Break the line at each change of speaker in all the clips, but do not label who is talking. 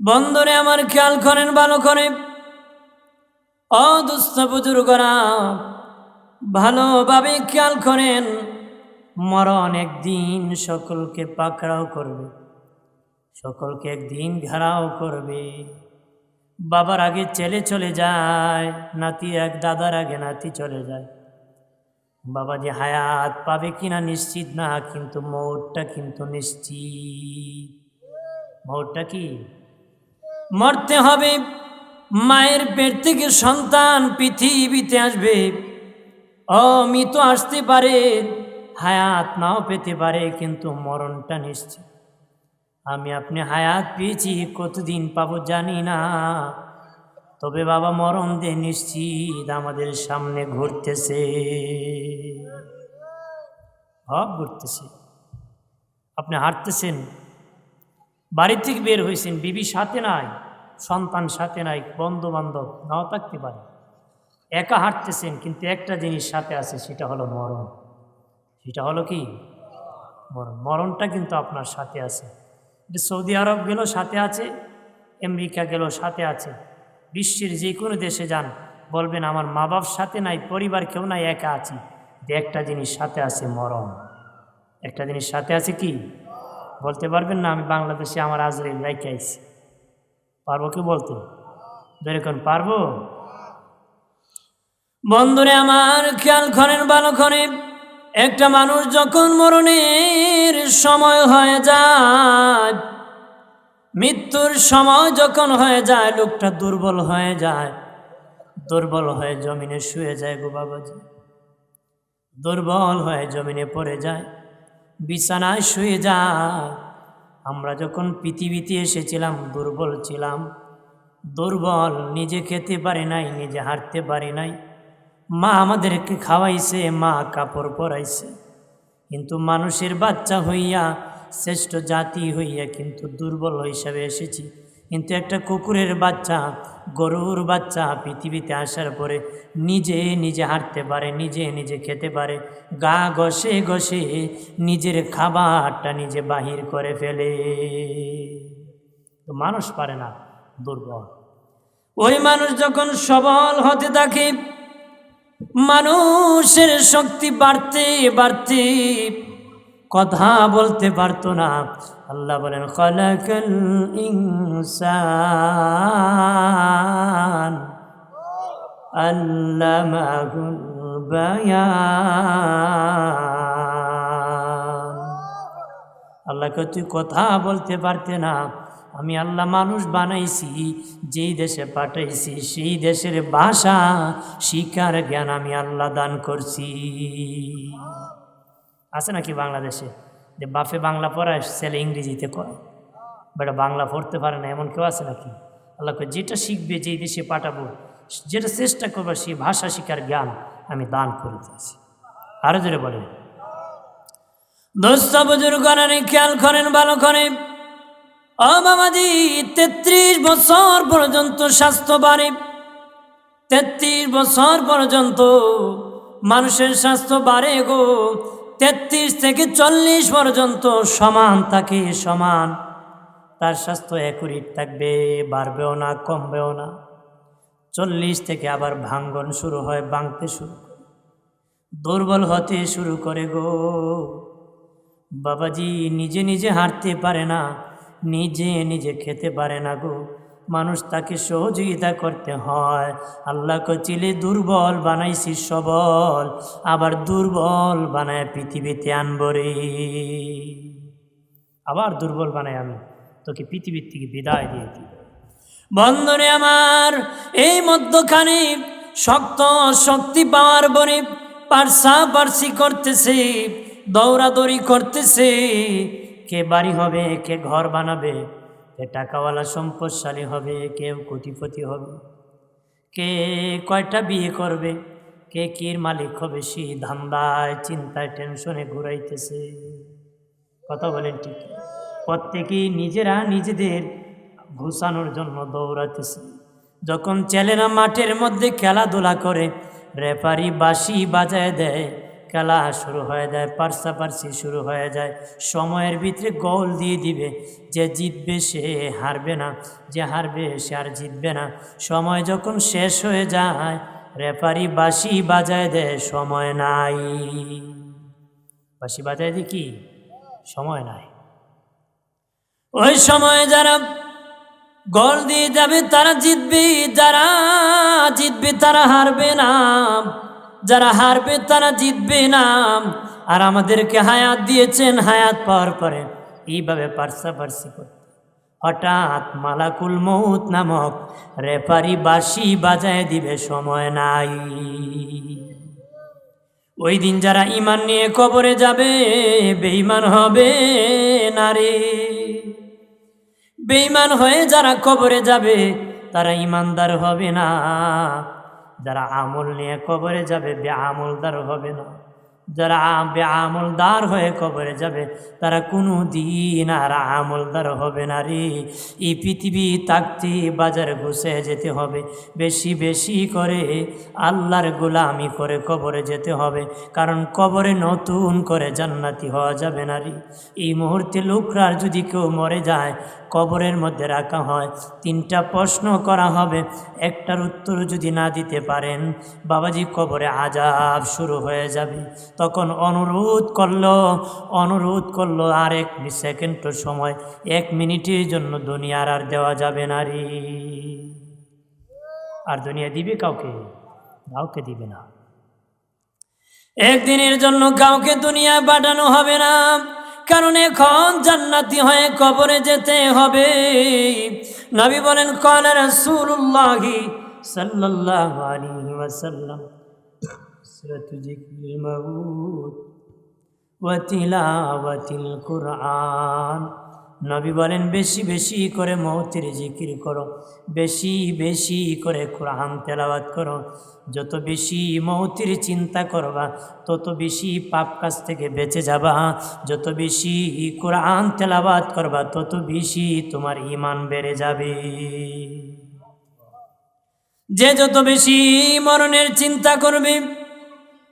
বন্ধরে আমার খেয়াল করেন ভালো করে। অদুস্থ বুজুর্গরা, ভালোভাবে খেয়াল করেন, মরণ একদিন সকলকে পাকড়াও করবে, সকলকে একদিন ঘেরাও করবে। বাবার আগে ছেলে চলে যায়, নাতি এক, দাদার আগে নাতি চলে যায়। বাবা যে হায়াত পাবে কিনা নিশ্চিত না, কিন্তু মৌরটা কিন্তু নিশ্চিত। মৌরটা কি? মরতে হবে। মায়ের পেট থেকে সন্তান পৃথিবীতে আসবে। অমিত আসতে পারে, হায়াত নাও পেতে পারে, কিন্তু মরণটা নিশ্চিত। আমি আপনি হায়াত পেয়েছি, কতদিন পাবো জানি না। তবে বাবা, মরণ দিয়ে নিশ্চিত, আমাদের সামনে ঘুরতেছে। হক ঘুরতেছে। আপনি হাঁটতেছেন? বাড়ি থেকে বের হয়েছেন বিবি সাথে নাই, সন্তান সাথে নাই বন্ধু বান্ধব নাও থাকতে পারে। একা হাঁটতেছেন, কিন্তু একটা জিনিস সাথে আছে, সেটা হলো মরণ। সেটা হলো কি? মরণ। মরণটা কিন্তু আপনার সাথে আছে। সৌদি আরব গেল সাথে আছে, আমেরিকা গেল সাথে আছে। বিশ্বের যে কোনো দেশে যান, বলবেন, আমার মা বাপ সাথে নাই, পরিবার কেউ নাই, একা আছি। একটা জিনিস সাথে আছে, মরণ। একটা জিনিস সাথে আছে কি? বলতে পারবেন না, আমি বাংলাদেশে আমার আজরাইল রাইকে আইছি। পারব কি বলতে? বেরকম পারব? বন্ধুরে আমার খেয়াল করেন, ভালো করে। একটা মানুষ যখন মরণের সময় হয়ে যায়, মৃত্যুর সময় যখন হয়ে যায়, লোকটা দুর্বল হয়ে যায়। দুর্বল হয়ে জমিনে শুয়ে যায় গো বাবাজি। দুর্বল হয়ে জমিনে পড়ে যায়। বিছানায় শুয়ে যা। আমরা যখন পৃথিবীতে এসেছিলাম, দুর্বল ছিলাম, দুর্বল, নিজে খেতে পারে নাই, নিজে হাঁটতে পারে নাই। মা আমাদেরকে খাওয়াইছে, মা কাপড় পরাইছে। কিন্তু মানুষের বাচ্চা হইয়া, শ্রেষ্ঠ জাতি হইয়া কিন্তু দুর্বল হিসাবে এসেছি। কিন্তু একটা কুকুরের বাচ্চা, গরুর বাচ্চা পৃথিবীতে আসার পরে নিজে নিজে হাঁটতে পারে, নিজে নিজে খেতে পারে, গা ঘষে ঘষে নিজের খাবারটা নিজে বাহির করে ফেলে। মানুষ পারে না, দুর্বল। ওই মানুষ যখন সবল হতে থাকে, মানুষের শক্তি বাড়তে বাড়তে কথা বলতে পারতো না। আল্লাহ বলেন, খলাকাল ইনসান আল্লামাহুল বায়ান। আল্লাহকে তুই কথা বলতে পারতে না। আমি আল্লাহ মানুষ বানাইছি, যেই দেশে পাঠাইছি সেই দেশের ভাষা, শিকার জ্ঞান আমি আল্লাহ দান করছি। আছে নাকি বাংলাদেশে? যে বাফে বাংলা পড়ায়, ছেলে ইংরেজিতে কয়। বেটা বাংলা পড়তে পারে না, এমন কেউ আছে নাকি? আল্লাহকে যেটা শিখবে, যেই দেশে পাঠাবো, যেটা চেষ্টা করব, সেই ভাষা শিকার জ্ঞান আমি দান করে দিয়েছি। আরও জোরে বলে দোস্ত বুজুর্গ খেয়াল করেন, ভালো করেন ও তেত্রিশ বছর পর্যন্ত স্বাস্থ্য বাড়ে তেত্রিশ বছর পর্যন্ত মানুষের স্বাস্থ্য বাড়ে গো তেত্রিশ থেকে চল্লিশ পর্যন্ত সমান থাকে সমান। তার স্বাস্থ্য একুরিট থাকবে, বাড়বেও না, কমবেও না। চল্লিশ থেকে আবার ভাঙ্গন শুরু হয়, ভাঙতে শুরু দুর্বল হতে শুরু করে গো। বাবাজি নিজে নিজে হাঁটতে পারে না, নিজে নিজে খেতে পারে না গো। মানুষ তাকে সহযোগিতা করতে হয়। আল্লাহ কচিলে দুর্বল বানাইছি সবল, আবার দুর্বল বানায় পৃথিবীতে আনব রে। আবার দুর্বল বানাই আমি তোকে পৃথিবীর থেকে বিদায় দিয়ে দিই বন্ধনে আমার, এই মধ্যখানে শক্ত শক্তি পাওয়ার বনে পারসা পারসি করতেছে, দৌড়াদৌড়ি করতেছে, কে বাড়ি হবে, কে ঘর বানাবে কে টাকাওয়ালা সম্পদশালী হবে কেউ কোটিপতি হবে, কে কয়টা বিয়ে করবে, কে কির মালিক হবে সে ধান্দায়, চিন্তায়, টেনশনে ঘুরাইতেছে। কথা বলেন ঠিক। প্রত্যেকেই নিজেরা নিজেদের ঘুষানোর জন্য দৌড়াতেছে যখন ছেলেরা মাঠের মধ্যে খেলাধুলা করে, রেফারি বাঁশি বাজায় দেয় খেলা শুরু হয়ে যায়, পার্সাপার্সি শুরু হয়ে যায়। সময়ের ভিতরে গোল দিয়ে দিবে যে জিতবে সে হারবে না, যে হারবে সে আর জিতবে না। সময় যখন শেষ হয়ে যায় রেফারি বাসি বাজায় দেয়, সময় নাই। বাসি বাজায় দিয়ে কি? সময় নাই। ওই সময় যারা গোল দিয়ে যাবে, তারা জিতবে, যারা জিতবে, তারা হারবে না। যারা হারবে তারা জিতবে না আর আমাদেরকে হায়াত দিয়েছেন, হায়াত পাওয়ার পরে এইভাবে পার্সাপার্সি করতে। হঠাৎ মালাকুল মৌত নামক রেফারি বাঁশি বাজায় দিবে সময় নাই। ওই দিন যারা ইমান নিয়ে কবরে যাবে, বেঈমান হবে নারী। বেঈমান হয়ে যারা কবরে যাবে, তারা ইমানদার হবে না। যারা আমল নিয়ে কবরে যাবে বে আমলদার হবে না। যারা আমলদার হয়ে কবরে যাবে, তারা কোনো দিন আর আমলদার হবে না রে। এই পৃথিবী তাকতে বাজার ঘুষে যেতে হবে, বেশি বেশি করে আল্লাহর গোলামি করে কবরে যেতে হবে, কারণ কবরে নতুন করে জান্নাতি হওয়া যাবে না রে। এই মুহূর্তে লোকরার যদি কেউ মরে যায়, কবরের মধ্যে রাখা হয়। তিনটা প্রশ্ন করা হবে, একটার উত্তর যদি না দিতে পারেন, বাবাজি কবরে আজাব শুরু হয়ে যাবে। তখন অনুরোধ করল অনুরোধ করল আর এক সেকেন্ড সময়, এক মিনিটের জন্য দুনিয়ার আর দেওয়া যাবে না আর দুনিয়া দিবে কাউকে? কাউকে দিবে না। একদিনের জন্য কাউকে দুনিয়া পাঠানো হবে না, কারণ এখন জান্নাতি হয়ে কবরে যেতে হবে। নবী বলেন কল রাসূলুল্লাহি সাল্লাল্লাহু আলাইহি ওয়াসাল্লাম। ওয়া তিলাওয়াতিল কুরআন। নবী বলেন, বেশি বেশি করে মৌতের জিকির করো, বেশি বেশি করে কোরআন তেলাওয়াত করো। যত বেশি মৌতির চিন্তা করবা, তত বেশি পাপ কাজ থেকে বেঁচে যাবা। যত বেশি কোরআন তেলাওয়াত করবা, তত বেশি তোমার ইমান বেড়ে যাবে। যে যত বেশি মরণের চিন্তা করবে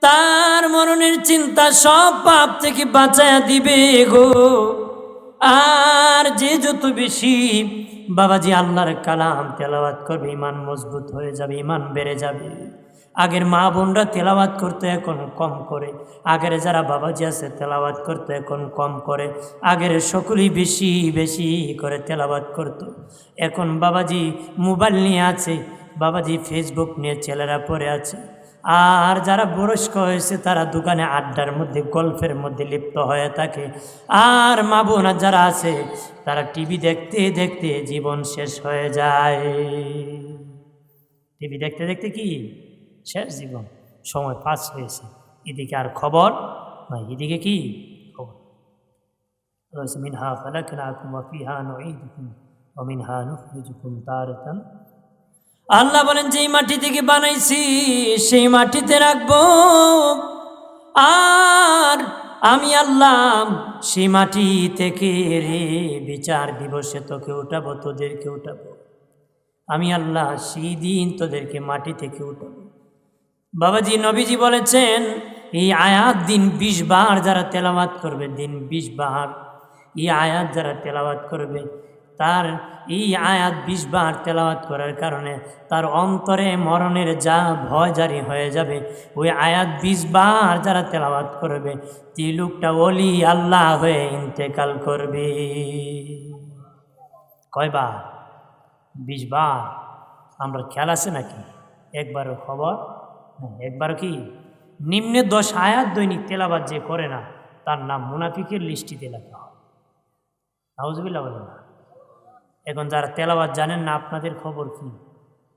তার মরণের চিন্তা সব পাপ থেকে বাঁচায়া দিবে গো। আর যে যত বেশি বাবাজি আল্লাহর কালাম তেলাওয়াত করবে ইমান মজবুত হয়ে যাবে ইমান বেড়ে যাবে। আগের মা বোনরা তেলাওয়াত করতে, এখন কম করে। আগের যারা বাবাজি আছে, তেলাওয়াত করতে, এখন কম করে। আগের সকলেই বেশি বেশি করে তেলাওয়াত করত। এখন বাবাজি মোবাইল নিয়ে আছে, বাবাজি ফেসবুক নিয়ে ছেলেরা পড়ে আছে। আর যারা বয়স্ক হয়েছে, তারা দোকানে আড্ডার মধ্যে, গল্পের মধ্যে লিপ্ত হয়ে থাকে। আর মা বোনা যারা আছে, তারা টিভি দেখতে দেখতে জীবন শেষ হয়ে যায়। টিভি দেখতে দেখতে কি? শেষ জীবন। সময় পাস হয়েছে। এদিকে আর খবর নাই। এদিকে কি? খবর। মিনহা ফালাকনাকুম ওয়া ফিহা নুঈদুকুম ওয়া মিনহা নুখরিজুকুম তারাতান আল্লাহ বলেন, যেই মাটি থেকে বানাইছি, সেই মাটিতে রাখব। আর আমি আল্লাহ সেই মাটি থেকে রে বিচার দিবসে তোকে উঠাবো, তোদেরকে উঠাবো। আমি আল্লাহ সেই দিন তোদেরকে মাটি থেকে উঠাবো। বাবাজি, নবীজি বলেছেন, এই আয়াত দিন বিশ বার যারা তেলাওয়াত করবে, দিন বিশ বার এই আয়াত যারা তেলাওয়াত করবে তার এই আয়াত বিশ বার তেলাওয়াত করার কারণে তার অন্তরে মরণের যা ভয় জারি হয়ে যাবে। ওই আয়াত বিশ বার যারা তেলাওয়াত করবে তি লোকটা অলি আল্লাহ হয়ে ইন্তেকাল করবে। কয়বার? বিশ বার। আমরা খেয়াল আছে নাকি? একবারও খবর? না, একবারও কি? নিম্নে দশ আয়াত দৈনিক তেলাবাদ যে করে না তার নাম মুনাফিকের লিস্টিতে লেখা হয়। নাউজবিল্লা বলে না। এখন যারা তেলাওয়াত জানেন না, আপনাদের খবর কি?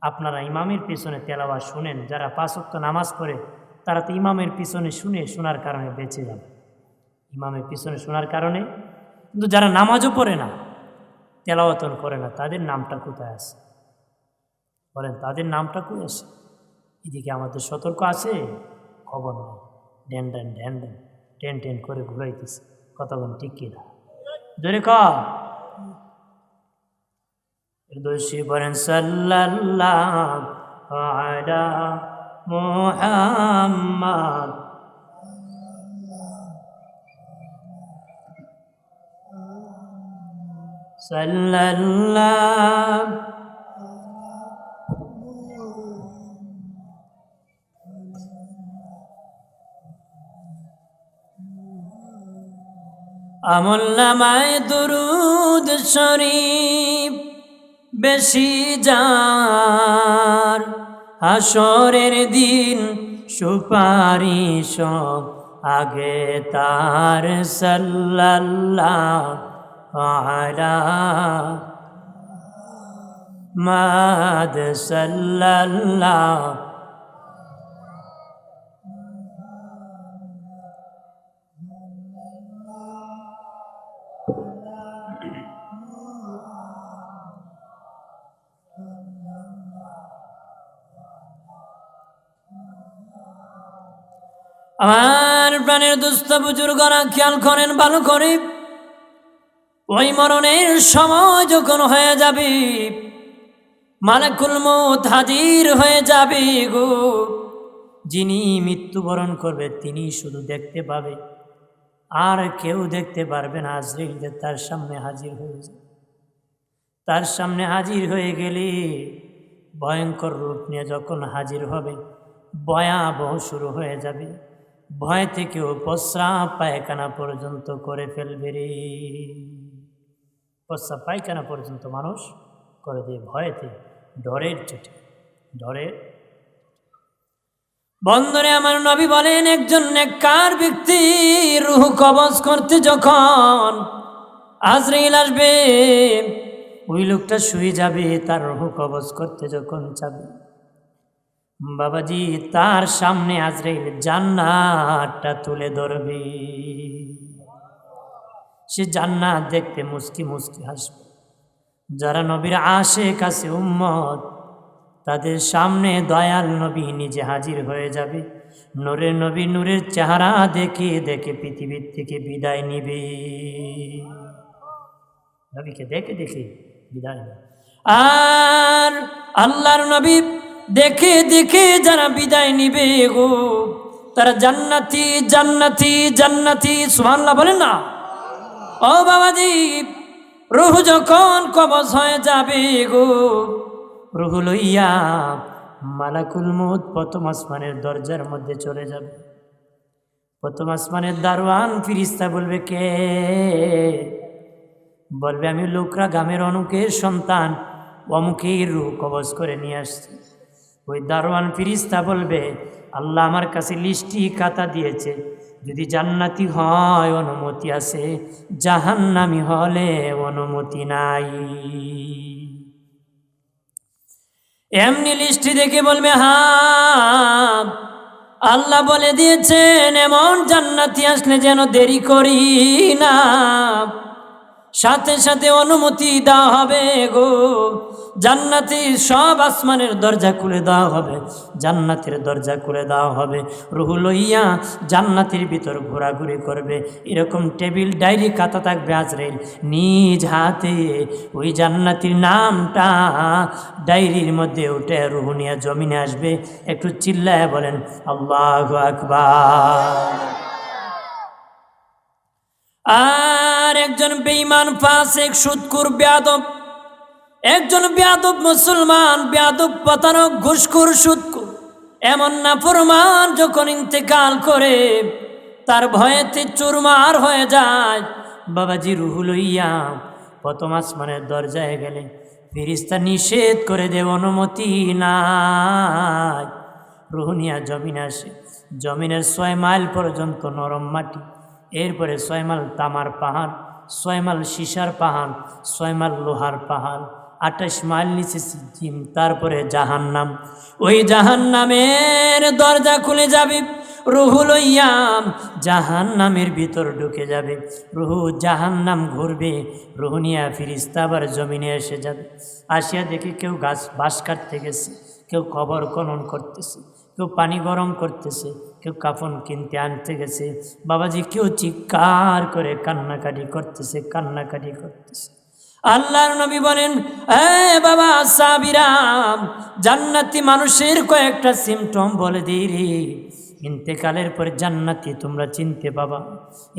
আপনারা ইমামের পিছনে তেলাওয়াত শুনেন, যারা পাঁচক্ত নামাজ পড়ে, তারা তো ইমামের পিছনে শুনে শোনার কারণে বেঁচে যাবে। ইমামের পিছনে শোনার কারণে? কিন্তু যারা নামাজও পড়ে না তেলাওয়াতন করে না, তাদের নামটা কোথায় আছে? বলেন, তাদের নামটা কই আছে? এদিকে আমাদের সতর্ক আছে, খবর নাই। ড্যান ড্যান ড্যান ড্যান টেন টেন করে ঘুরাইতেছে। কতক্ষণ ঠিক কিনা? জোরে ক দোষী বলেন সাল্লাহ মোহাম্মদ। সাল্লাল্লাহ আমল্লামায় দুরুদ শরীফ। বেশি যার। আসরের দিন সুপারিশ আগে তার সাল্লাল্লাহ মাদ সাল্লাল্লাহ আমার প্রাণের দুস্থ বুজুর্গরা খেয়াল করেন ভালো করে। ওই মরণের সময় যখন হয়ে যাবে, মালাকুল মত হাজির হয়ে যাবে গো। যিনি মৃত্যুবরণ করবে, তিনি শুধু দেখতে পাবে। আর কেউ দেখতে পারবে না আজরিল যে তার সামনে হাজির হয়ে যাবে। তার সামনে হাজির হয়ে গেলে ভয়ঙ্কর রূপ নিয়ে যখন হাজির হবে, ভয়াবহ শুরু হয়ে যাবে। ভয় থেকেও প্রস্রাব পায়খানা পর্যন্ত করে ফেলবে রে। প্রস্রাব পায়খানা পর্যন্ত মানুষ করে দিয়ে ভয়েতে ডরের চোটে, ডরের বন্ধরে আমার নবী বলেন, একজন নেককার ব্যক্তি রুহ কবজ করতে যখন আজরাইল আসবে, ওই লোকটা শুয়ে যাবে, তার রুহ কবজ করতে যখন যাবে। বাবাজি, তার সামনে আজরাইল জান্নাতটা তুলে ধরবে। সে জান্নাত দেখতে মুস্কি মুস্কি হাসবে। যারা নবীর আশে কাছে উম্মত, তাদের সামনে দয়াল নবী নিজে হাজির হয়ে যাবে। নূরের নবী নূরের চেহারা দেখে দেখে পৃথিবীর থেকে বিদায় নিবে। নবীকে দেখে দেখে বিদায় আর আল্লাহর নবী দেখে দেখে যারা বিদায় নিবে গো, তারা জান্নাতি জান্নাতি জান্নাতি, সুবহানাল্লাহ বলেন না? ও বাবাজি, রুহ যখন কবজ হয়ে যাবে গো, রুহ লইয়া মালাকুল মুদ প্রথম আসমানের দরজার মধ্যে চলে যাবে। প্রথম আসমানের দারোয়ান ফিরিস্তা বলবে, কে? বলবে, আমি লোকরা গ্রামের অনুকের সন্তান অমুকের রুহ কবজ করে নিয়ে আসছি। ওই দারোয়ান ফিরিস্তা বলবে, আল্লাহ আমার কাছে লিস্টি খাতা দিয়েছে। যদি জান্নাতি হয়, অনুমতি আছে। জাহান্নামি হলে অনুমতি নাই। এমনি লিস্টি দেখে বলবে, হা, আল্লাহ বলে দিয়েছেন, এমন জান্নাতি আসলে যেন দেরি করি না। সাথে সাথে অনুমতি দেওয়া হবে গো। জান্নাতি সব আসমানের দরজা খুলে দেওয়া হবে, জান্নাতের দরজা খুলে দেওয়া হবে। রুহু লইয়া জান্নাতের ভিতর ঘোরাঘুরি করবে। এরকম টেবিল ডায়েরি খাতা থাকবে আজরেল নিজ হাতে ওই জান্নাতির নামটা ডায়েরির মধ্যে উঠে রুহু নিয়ে জমিনে আসবে। একটু চিল্লায় বলেন, আল্লাহ আকবার। আর একজন বেঈমান ফাসেক সুদকুর বেয়াদব একজন বেয়াদব মুসলমান, বেয়াদব পতানক ঘুষখুর সুদকুর এমন না ফরমান যখন ইন্তেকাল করে, তার ভয়েতে চুরমার হয়ে যায়। বাবাজি রুহুল ইয়া প্রথম আসমানের দরজায় গেলে ফিরিস্তা নিষেধ করে দেব অনুমতি নাই। রুহুনিয়া জমিন আসে। জমিনের ছয় মাইল পর্যন্ত নরম মাটি, এরপরে ছয় মাইল তামার পাহাড়, ছয় মাইল সীসার পাহাড় ছয়মাল লোহার পাহাড় আঠাশ মাইল নিচে সিকিম, তারপরে জাহান্নাম। ওই জাহান্নামের দরজা খুলে যাবে, রুহু লইয়াম জাহান্নামের ভিতর ঢুকে যাবে। রুহু জাহান্নাম ঘুরবে রুহুনিয়া ফিরিস্তা আবার জমিনে এসে যাবে। আসিয়া দেখে কেউ গাছ বাস কাটতে গেছে, কেউ কবর খনন করতেছে, কেউ পানি গরম করতেছে, কেউ কাফন কিনতে আনতে গেছে। বাবাজি কেউ চিৎকার করে কান্নাকাটি করতেছে কান্নাকাটি করতেছে। আল্লাহর নবী বলেন বাবা সাবিরাম, জান্নাতি মানুষের কয়েকটা সিমটম বলে দিই রে। ইন্তেকালের পরে জান্নাতি তোমরা চিনতে পাবা।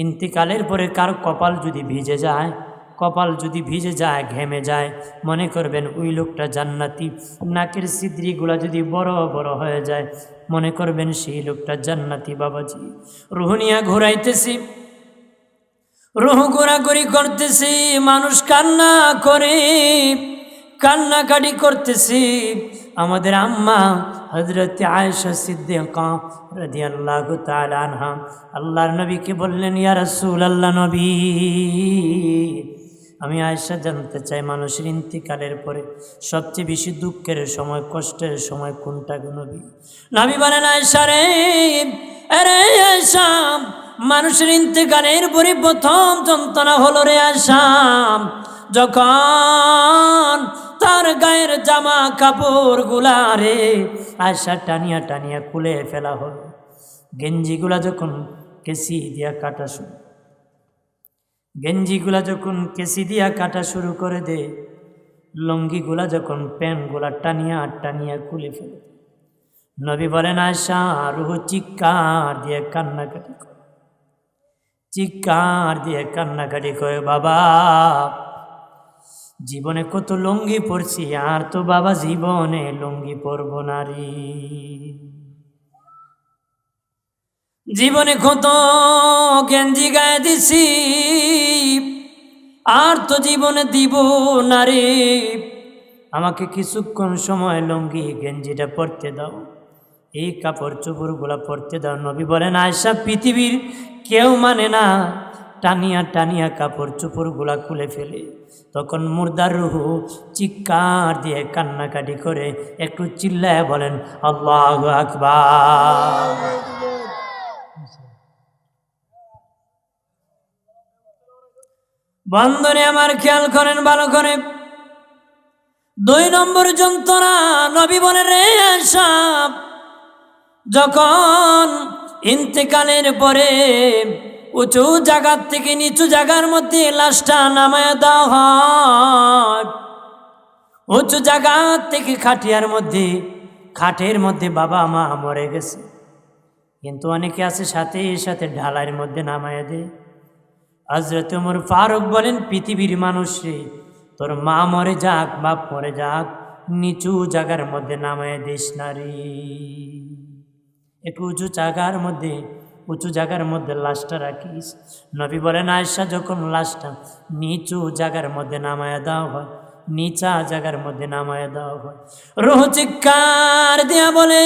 ইন্তেকালের পরে কার কপাল যদি ভিজে যায়, কপাল যদি ভিজে যায়, ঘেমে যায়, মনে করবেন ওই লোকটা জান্নাতি। নাকের সিদ্রিগুলা যদি বড় বড় হয়ে যায়, মনে করবেন সেই লোকটা জান্নাতি বাবাজি। রোহনিয়া ঘোরাইতেছি। রুহ ঘোরাঘুরি করতেছি, মানুষ কান্না করে, কান্নাকাটি করতেছি। আমাদের আম্মা হজরত আয়েশা সিদ্দিকা আনহা আল্লাহর নবীকে বললেন, ইয়া রাসূল আল্লাহ নবী। আমি আয়েশা জানতে চাই, মানুষের ইন্তিকালের পরে সবচেয়ে বেশি দুঃখের সময়, কষ্টের সময় কোনটা নবী? নবী বলেন, আয়েশা রে আরে আয়েশা মানুষের ইন্তেকালের পরে প্রথম যন্ত্রণা হলো রে আসাম। যখন তার গায়ের জামা কাপড়গুলা রে আশা টানিয়া টানিয়া খুলে ফেলা হলো। গেঞ্জিগুলা যখন কেসি দিয়া কাটা শুরু গেঞ্জিগুলা যখন কেসি দিয়া কাটা শুরু করে দে, লঙ্গিগুলা যখন প্যান্টগুলা টানিয়া টানিয়া খুলে ফেলে। নবী বলেন আশা রুহ চিৎকার দিয়ে কান্নাকাটি করে। চিৎকার দিয়ে কান্নাকাটি করে, বাবা, জীবনে কত লুঙ্গি পরছি, আর তো বাবা জীবনে লুঙ্গি পরব নারী জীবনে কত গেঞ্জি গায়ে দিছি, আর তো জীবনে দিব নারী আমাকে কিছুক্ষণ সময় লুঙ্গি গেঞ্জিটা পরতে দাও। এই কাপড় চোপড়গুলা পরতে দাও। নবী বলেন আয়সা পৃথিবীর কেউ মানে না, টানিয়া টানিয়া কাপড় চোপড়গুলা খুলে ফেলে। তখন মুর্দার রুহু চিৎকার দিয়ে কান্নাকাটি করে একটু চিল্লায় বলেন, আল্লাহ আকবার। বন্ধনে আমার খেয়াল করেন, ভালো করে। দুই নম্বর যন্ত্রণা, নবী বলে রে সাপ যখন ইন্তেকালের পরে উঁচু জায়গার থেকে নিচু জায়গার মধ্যে লাশটা নামায় দেওয়া উঁচু জায়গার থেকে খাটিয়ার মধ্যে, খাটের মধ্যে বাবা মা মরে গেছে। কিন্তু অনেকে আছে সাথে সাথে ঢালাইয়ের মধ্যে নামায় দেয়। হজরত উমর ফারুক বলেন, পৃথিবীর মানুষ তোর মা মরে যাক, বাপ মরে যাক, নিচু জায়গার মধ্যে নামায় দিস নারী একটু উঁচু জায়গার মধ্যে, উঁচু জায়গার মধ্যে লাশটা রাখিস। নবী বলেন আয়সা যখন লাশটা নিচু জায়গার মধ্যে নামায় দেওয়া হয়, নিচা জায়গার মধ্যে নামায় দেওয়া হয়। রোহ চিৎকার দিয়া বলে,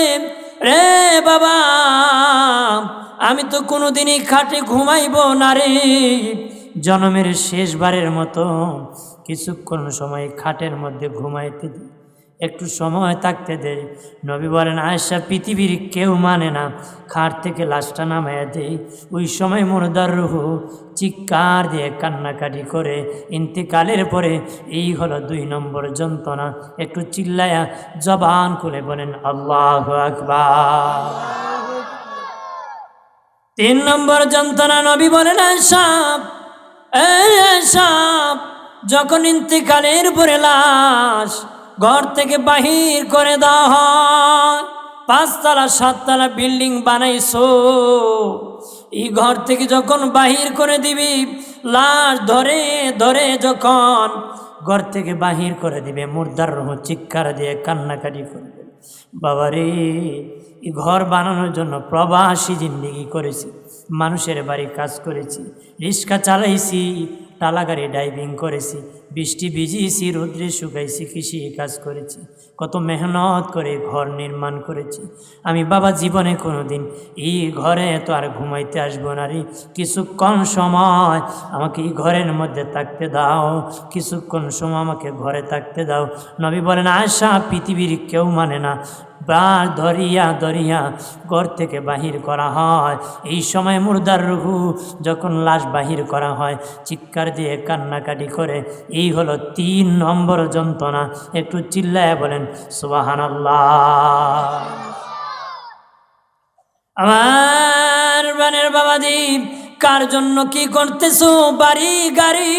রে বাবা, আমি তো কোনোদিনই খাটে ঘুমাইব না রে। জনমের শেষবারের মতো কিছুক্ষণ সময় খাটের মধ্যে ঘুমাইতে দিই। একটু সময় থাকতে দে নবী বলেন আয়সা পৃথিবীর কেউ মানে না। খাট থেকে লাশটা নামাইয়া দেই। ওই সময় মোরদার রুহু চিৎকার দিয়ে কান্নাকাটি করে। ইন্তেকালের পরে এই হলো দুই নম্বর যন্ত্রণা। একটু চিল্লায়া জবান খুলে বলেন, আল্লাহ আকবার। তিন নম্বর যন্ত্রণা, নবী বলেন সাপ সাপ যখন ইন্তেকালের পরে লাশ ঘর থেকে বাহির করে দেওয়া হয়। পাঁচতলা, সাততলা বিল্ডিং বানাইছো। এই ঘর থেকে যখন বাহির করে দিবি, লাশ ধরে ধরে যখন ঘর থেকে বাহির করে দিবে, মুর্দার রহ চিৎকার দিয়ে কান্নাকাটি করবে। বাবারে এই ঘর বানানোর জন্য প্রবাসী জিন্দিগি করেছি, মানুষের বাড়ি কাজ করেছি, রিক্সা চালাইছি টালা গাড়ি ড্রাইভিং করেছি বৃষ্টি ভিজিয়েছি, রোদ্রে শুকাইছি, কৃষি কাজ করেছি। কত মেহনত করে ঘর নির্মাণ করেছি। আমি বাবা জীবনে কোনো দিন এই ঘরে তো আর ঘুমাইতে আসব না রে। কিছুক্ষণ সময় আমাকে এই ঘরের মধ্যে থাকতে দাও। কিছুক্ষণ সময় আমাকে ঘরে থাকতে দাও। নবী বলেন আশা পৃথিবীর কেউ মানে না। বা ধরিয়া ধরিয়া ঘর থেকে বাহির করা হয়। এই সময় মুর্দার রুহু যখন লাশ বাহির করা হয়, চিৎকার দিয়ে কান্নাকাটি করে এই হলো তিন নম্বর যন্ত্রণা। একটু চিল্লায় বলেন সুবাহান আমার বানের বাবাজি, কার জন্য কি করতেছো? বাড়ি, গাড়ি,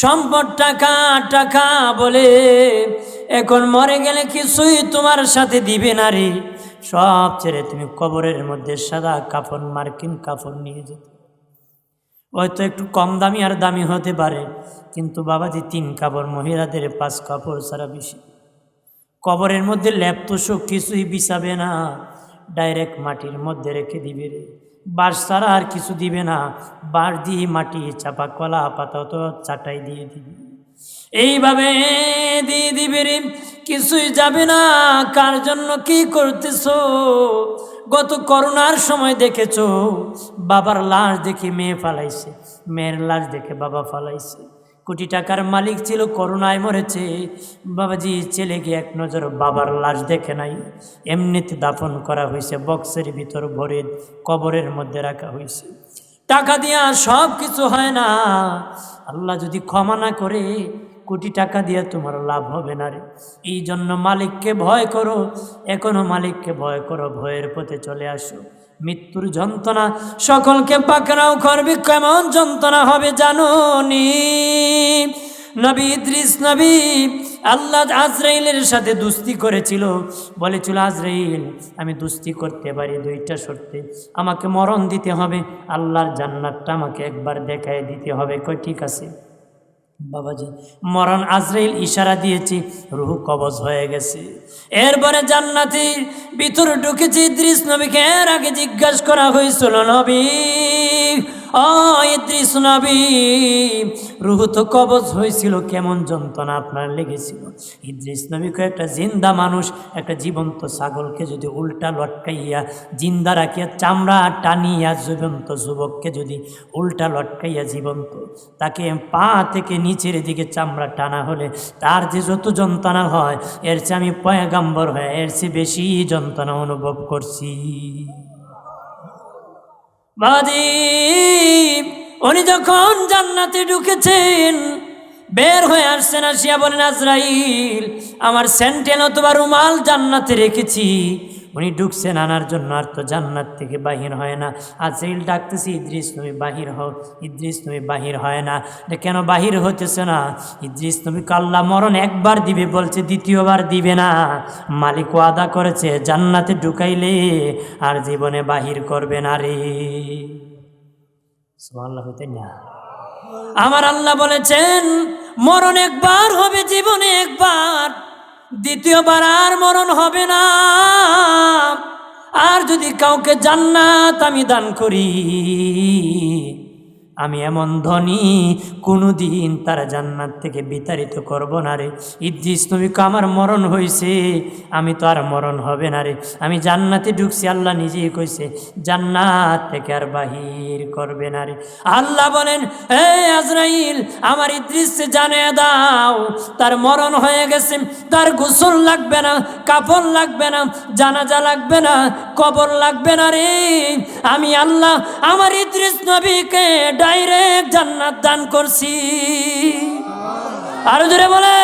সম্পদ, টাকা টাকা বলে, এখন মরে গেলে কিছুই তোমার সাথে দিবে না রে। সব ছেড়ে তুমি কবরের মধ্যে সাদা কাফন, মার্কিন কাফন নিয়ে যেতে। হয়তো একটু কম দামি আর দামি হতে পারে। কিন্তু বাবাজি তিন কাপড়, মহিলাদের পাঁচ কাপড় ছাড়া বেশি। কবরের মধ্যে ল্যাপ তোষক কিছুই বিছাবে না। ডাইরেক্ট মাটির মধ্যে রেখে দিবে রে। বাঁশ ছাড়া আর কিছু দিবে না। বাঁশ দিয়ে মাটি চাপা কলা আপাতত চাটাই দিয়ে দিবে। এইভাবে দিয়ে দিবে রে। কিছুই যাবে না। কার জন্য কি করতেছো? গত করোনার সময় দেখেছ, বাবার লাশ দেখে মেয়ে ফালাইছে। মেয়ের লাশ দেখে বাবা ফালাইছে। কোটি টাকার মালিক ছিল, করোনায় মরেছে। বাবাজি ছেলেকে এক নজর বাবার লাশ দেখে নাই। এমনিতে দাফন করা হয়েছে, বক্সের ভিতর ভরে কবরের মধ্যে রাখা হয়েছে। টাকা দিয়া সব কিছু হয় না। আল্লাহ যদি ক্ষমা না করে কোটি টাকা দিয়ে তোমার লাভ হবে না রে। এই জন্য মালিককে ভয় করো, এখনও মালিককে ভয় করো, ভয়ের পথে চলে আসো। মৃত্যুর যন্ত্রণা সকলকে পাকড়াও করবে, কেমন যন্ত্রণা হবে জানো নি? নবী ইদ্রিস নবী আল্লাহ আজরাইলের সাথে দুস্তি করেছিল। বলেছিল, আজরাইল, আমি দুস্তি করতে পারি, দুইটা শর্তে। আমাকে মরণ দিতে হবে, আল্লাহর জান্নাতটা আমাকে একবার দেখায় দিতে হবে। কই ঠিক আছে। বাবাজি, মরণ আজরাইল ইশারা দিয়েছি, রুহু কবজ হয়ে গেছে। এরপরে জান্নাতি ভিতর ঢুকেছি দৃশ নবীকে এর আগে জিজ্ঞাসা করা হয়েছিল, নবী ইদ্রিস নবী রুহু তো কবজ হয়েছিল, কেমন যন্ত্রণা আপনার লেগেছিল। ইদ্রিস নবীকে একটা জিন্দা মানুষ, একটা জীবন্ত ছাগলকে যদি উল্টা লটকাইয়া জিন্দা রাখিয়া, চামড়া টানিয়া জীবন্ত যুবককে যদি উল্টা লটকাইয়া জীবন্ত, তাকে পা থেকে নিচের দিকে চামড়া টানা হলে তার যে যত যন্ত্রণা হয়, এর চেয়ে আমি পয়গাম্বর হয়, এর চেয়ে বেশি যন্ত্রণা অনুভব করছি। বাদি উনি যখন জান্নাতে ঢুকেছেন, বের হয়ে আসছেন আসিয়া বলেন, আজরাইল, আমার স্যান্টেল অথবা রুমাল জান্নাতে রেখেছি। উনি ঢুকছেন আনার জন্য, আর তো জান্নাত থেকে বাহির হয় না। আজরাইল ডাকতেছি, ইদ্রিস, তুমি বাহির হও। ইদ্রিস, তুমি বাহির হয় না। কেন বাহির হতেছে না? ইদ্রিস, তুমি কাল্লা মরণ একবার দিবে। বলছে, দ্বিতীয়বার দিবে না। মালিক ওয়াদা করেছে, জান্নাতে ঢুকাইলে আর জীবনে বাহির করবে না রে। আমার আল্লাহ বলেছেন, মরণ একবার হবে, জীবনে একবার। দ্বিতীয়বার আর মরণ হবে না। যদি কাউকে জান্নাত আমি দান করি আমি এমন ধনী কোনো দিন তারা জান্নাত থেকে বিতাড়িত করব না রে। ইদ্রিস নবীকে আমার মরণ হয়েছে আমি তো আর মরণ হবে না রে। আমি জান্নাতে ঢুকছি, আল্লাহ নিজেই কইছে, জান্নাত থেকে আর বাহির করবে না রে। আল্লাহ বলেন হে আজরাইল, আমার ইদ্রিসে জানিয়ে দাও, তার মরণ হয়ে গেছে, তার গোসল লাগবে না, কাপড় লাগবে না, জানাজা লাগবে না, কবর লাগবে না রে। আমি আল্লাহ, আমার ইদ্রিস নবীকে ডাইরেক্ট জান্নাত দান করছি। আরও জোরে বলে